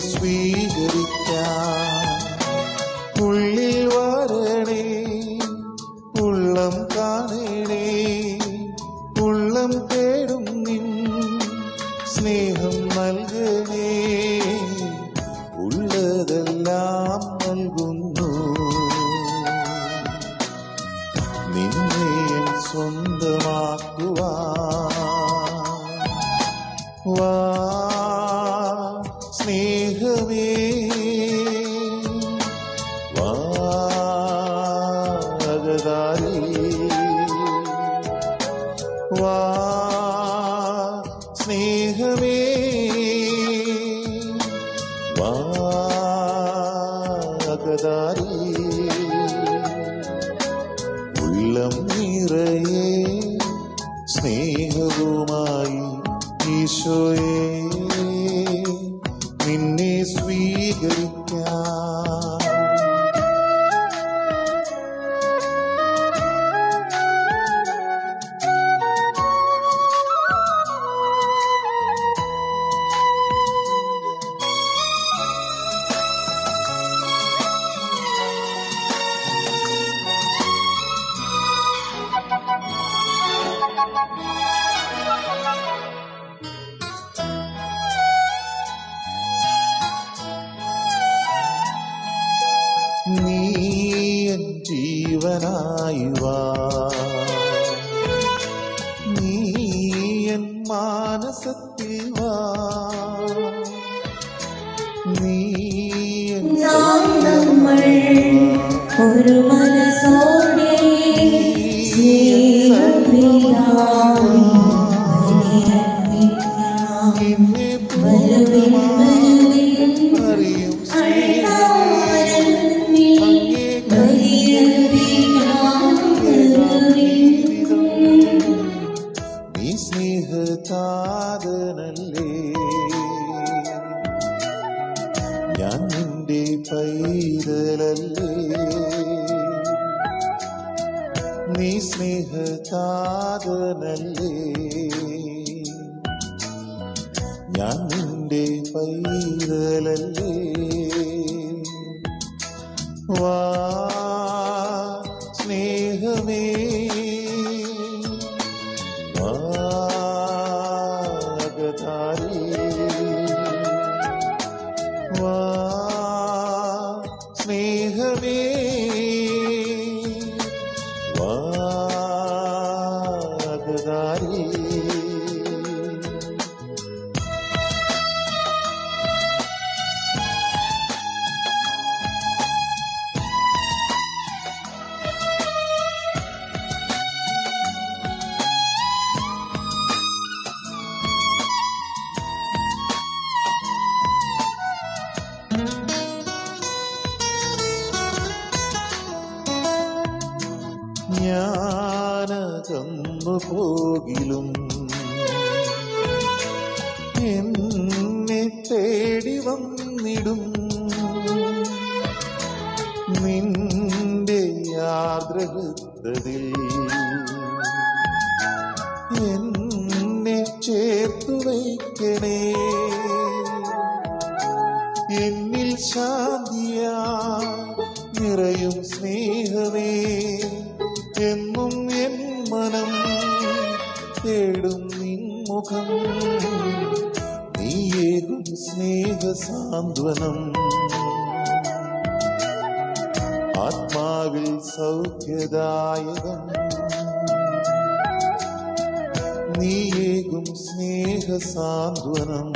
സ്വീകരിക്കാൻ ഉള്ളിൽ വരണേ ഉള്ളം കാണണേ ഉള്ളം തേടും നിൻ സ്നേഹം നൽകണേ. ഉള്ളതെല്ലാം നൽകുന്നു. നിന്നെ സ്വന്തമാക്കുവാ വാ ഈശോയെ സ്നേഹതാതനല്ലേ ഞാൻ നീ ഞാൻ നിന്റെ പൈതലല്ലേ? Maria. ഞാനകന്നു പോകിലും എന്നെ തേടി വന്നിടും. നിന്റെ ആഗ്രഹത്തതിൽ എന്നെ ചേർത്തു വയ്ക്കണേ. എന്നിൽ ശാന്തിയാ നിറയും സ്നേഹമേ. നിൻമുഖം നീയേകും സ്നേഹ സാന്ത്വനം ആത്മാവിൽ സൗഖ്യദായകം. നീയേകും സ്നേഹ സാന്ത്വനം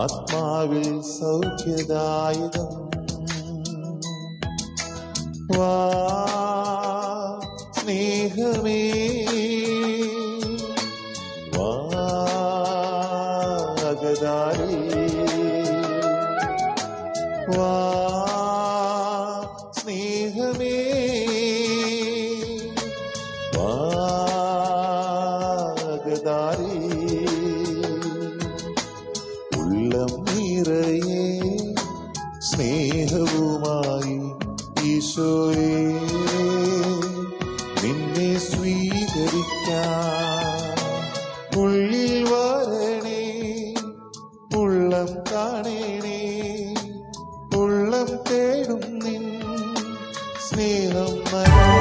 ആത്മാവിൽ സൗഖ്യദായകം. വാ സ്നേഹമേ. അകതാരി ഉള്ളം നിറയെ സ്നേഹവുമായി ഈശോയെ നിന്നെ സ്വീകരിക്കാൻ ഉള്ളിൽ വരണേ ഉള്ളം കാണേണേ. ഉള്ളം തേടും നിൻ സ്നേഹം നൽകേ